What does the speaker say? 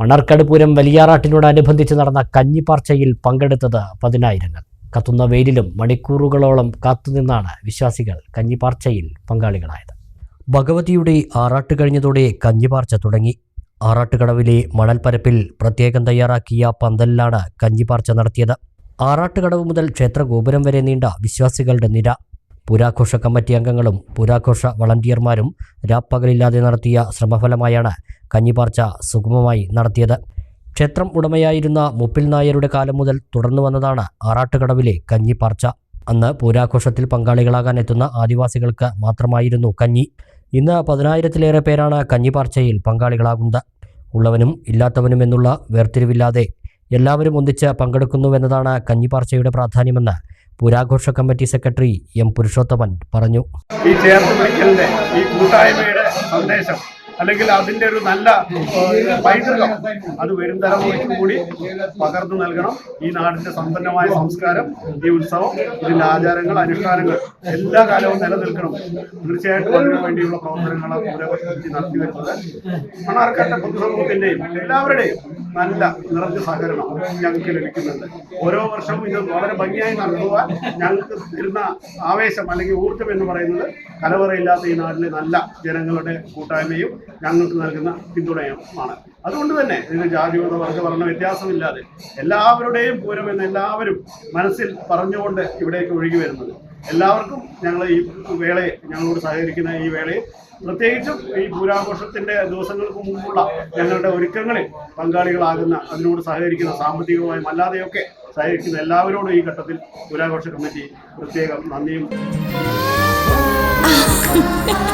മണ്ണാർക്കാട് വലിയാറാട്ടിനോടനുബന്ധിച്ച് നടന്ന കഞ്ഞിപ്പാർച്ചയിൽ പങ്കെടുത്തത് പതിനായിരങ്ങൾ. കത്തുന്ന വെയിലിലും മണിക്കൂറുകളോളം കാത്തുനിന്നാണ് വിശ്വാസികൾ കഞ്ഞിപ്പാർച്ചയിൽ പങ്കാളികളായത്. ഭഗവതിയുടെ ആറാട്ട് കഴിഞ്ഞതോടെ കഞ്ഞിപ്പാർച്ച തുടങ്ങി. ആറാട്ടുകടവിലെ മണൽപ്പരപ്പിൽ പ്രത്യേകം തയ്യാറാക്കിയ പന്തലിലാണ് കഞ്ഞിപ്പാർച്ച നടത്തിയത്. ആറാട്ടുകടവ് മുതൽ ക്ഷേത്രഗോപുരം വരെ നീണ്ട വിശ്വാസികളുടെ നിര. പുരാഘോഷ കമ്മിറ്റി അംഗങ്ങളും പുരാഘോഷ വളണ്ടിയർമാരും രാപ്പകലില്ലാതെ നടത്തിയ ശ്രമഫലമായാണ് കഞ്ഞിപ്പാർച്ച സുഗമമായി നടത്തിയത്. ക്ഷേത്രം ഉടമയായിരുന്ന മുപ്പിൽ നായരുടെ കാലം മുതൽ തുടർന്നു വന്നതാണ് ആറാട്ടുകടവിലെ കഞ്ഞിപ്പാർച്ച അന്ന് പൂരാഘോഷത്തിൽ പങ്കാളികളാകാൻ എത്തുന്ന ആദിവാസികൾക്ക് മാത്രമായിരുന്നു കഞ്ഞി. ഇന്ന് പതിനായിരത്തിലേറെ പേരാണ് കഞ്ഞിപ്പാർച്ചയിൽ പങ്കാളികളാകുന്നത്. ഉള്ളവനും ഇല്ലാത്തവനും എന്നുള്ള വേർതിരിവില്ലാതെ എല്ലാവരും ഒന്നിച്ച് പങ്കെടുക്കുന്നുവെന്നതാണ് കഞ്ഞിപ്പാർച്ചയുടെ പ്രാധാന്യമെന്ന് പുരാഘോഷ കമ്മിറ്റി സെക്രട്ടറി എം പുരുഷോത്തമൻ പറഞ്ഞു. ഈ ചേർത്ത് ഈ കൂട്ടായ്മയുടെ സന്ദേശം അല്ലെങ്കിൽ അതിന്റെ ഒരു നല്ല പൈതൃകം അത് വരും തലമുറയ്ക്ക് കൂടി പകർന്നു നൽകണം. ഈ നാടിന്റെ സമ്പന്നമായ സംസ്കാരം ഈ ഉത്സവം ഇതിന്റെ ആചാരങ്ങൾ അനുഷ്ഠാനങ്ങൾ എല്ലാ കാലവും നിലനിൽക്കണം. തീർച്ചയായിട്ടും അതിനു വേണ്ടിയുള്ള പ്രവർത്തനങ്ങൾ നടത്തി വരുന്നത്. മണാർക്കാട്ടെ പൊതുസമൂഹത്തിന്റെയും എല്ലാവരുടെയും നല്ല നിറഞ്ഞ സഹകരണം ഞങ്ങൾക്ക് ലഭിക്കുന്നുണ്ട്. ഓരോ വർഷവും ഇത് വളരെ ഭംഗിയായി നടത്തുവാൻ ഞങ്ങൾക്ക് തരുന്ന ആവേശം അല്ലെങ്കിൽ ഊർജം എന്ന് പറയുന്നത് കലവറയില്ലാത്ത ഈ നാട്ടിലെ നല്ല ജനങ്ങളുടെ കൂട്ടായ്മയും ഞങ്ങൾക്ക് നൽകുന്ന പിന്തുണയുമാണ്. അതുകൊണ്ട് തന്നെ ഇതിന് ജാതി മത വർഗ വർണ വ്യത്യാസമില്ലാതെ എല്ലാവരുടെയും പൂരം എന്ന് എല്ലാവരും മനസ്സിൽ പറഞ്ഞുകൊണ്ട് ഇവിടേക്ക് ഒഴുകി വരുന്നത്. എല്ലാവർക്കും ഞങ്ങൾ ഈ വേളയെ ഞങ്ങളോട് സഹകരിക്കുന്ന ഈ വേളയെ പ്രത്യേകിച്ചും ഈ പൂരാഘോഷത്തിന്റെ ദിവസങ്ങൾക്ക് മുമ്പുള്ള ഞങ്ങളുടെ ഒരുക്കങ്ങളിൽ പങ്കാളികളാകുന്ന അതിനോട് സഹകരിക്കുന്ന സാമ്പത്തികമായും അല്ലാതെയൊക്കെ സഹകരിക്കുന്ന എല്ലാവരോടും ഈ ഘട്ടത്തിൽ പൂരാഘോഷ കമ്മിറ്റി പ്രത്യേകം നന്ദിയും.